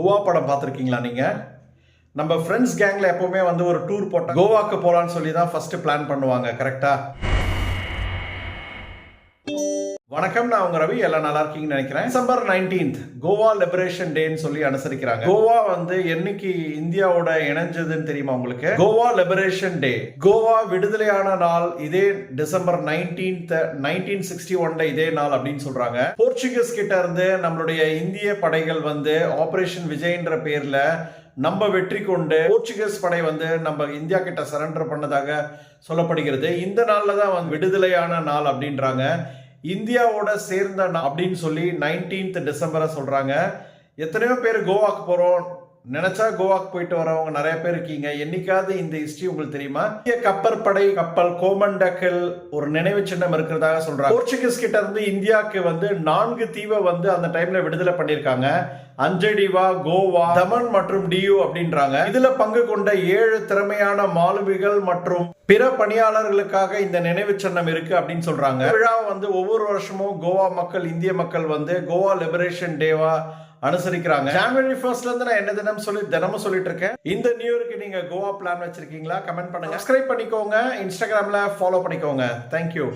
கோவா படம் பார்த்துருக்கீங்களா நீங்க? நம்ம ஃப்ரெண்ட்ஸ் கேங்ல எப்பவுமே வந்து ஒரு டூர் போட்டால் கோவாக்கு போகலான்னு சொல்லி தான் ஃபர்ஸ்ட் பிளான் பண்ணுவாங்க கரெக்டா வணக்கம் நான் உங்க ரவி. எல்லாம் நல்லா இருக்கீங்கன்னு நினைக்கிறேன். டிசம்பர் நைன்டீன்த் கோவா லிபரேஷன் டேன்னு சொல்லி அனுசரிக்கிறாங்க. கோவா வந்து என்னைக்கு இந்தியாவோட இணைஞ்சதுன்னு தெரியுமா உங்களுக்கு? கோவா லிபரேஷன் டே கோவா விடுதலையான நாள் இதே டிசம்பர் நைன்டீன்த் நைன்டீன் சிக்ஸ்டி ஒன்ல இதே நாள் அப்படின்னு சொல்றாங்க. போர்ச்சுகீஸ் கிட்ட இருந்து நம்மளுடைய இந்திய படைகள் வந்து ஆபரேஷன் விஜய்ன்ற பேர்ல நம்ம வெற்றி கொண்டு போர்ச்சுகீஸ் படை வந்து நம்ம இந்தியா கிட்ட சரண்டர் பண்ணதாக சொல்லப்படுகிறது. இந்த நாள்ல தான் விடுதலையான நாள் அப்படின்றாங்க. இந்தியாவோட சேர்ந்த அப்படின்னு சொல்லி நைன்டீன்த் டிசம்பரை சொல்கிறாங்க எத்தனையோ பேர் கோவாக்கு போகிறோம் நினைச்சா கோவாக்கு போயிட்டு வரவங்க நிறைய பேர் இருக்கீங்க. என்னைக்காவது இந்த ஹிஸ்டரி உங்களுக்கு தெரியுமா? இந்திய கப்பற்படை கப்பல் கோமண்டக்கல் ஒரு நினைவு சின்னம் இருக்கிறதாக சொல்றாங்க. போர்ச்சுகீஸ் கிட்ட இருந்து இந்தியாவுக்கு வந்து நான்கு தீவை வந்து அந்த டைம்ல விடுதலை பண்ணிருக்காங்க அஞ்சடிவா கோவா தமன் மற்றும் டியூ அப்படின்றாங்க. இதுல பங்கு கொண்ட ஏழு திறமையான மாலுமிகள் மற்றும் பிற பணியாளர்களுக்காக இந்த நினைவு சின்னம் இருக்கு அப்படின்னு சொல்றாங்க. விழா வந்து ஒவ்வொரு வருஷமும் கோவா மக்கள் இந்திய மக்கள் வந்து கோவா லிபரேஷன் டேவா அனுசரிக்கிறாங்க. ஜான்வரி ஃபர்ஸ்ட்ல இருந்து நான் என்ன தினம் சொல்லி தினமும் சொல்லிட்டு இருக்கேன் இந்த நியூ இயருக்கு நீங்க கோவா பிளான் வச்சிருக்கீங்களா? கமெண்ட் பண்ணுங்க. சப்ஸ்கிரைப் பண்ணிக்கோங்க. இன்ஸ்டாகிராம்ல ஃபாலோ பண்ணிக்கோங்க. தேங்க்யூ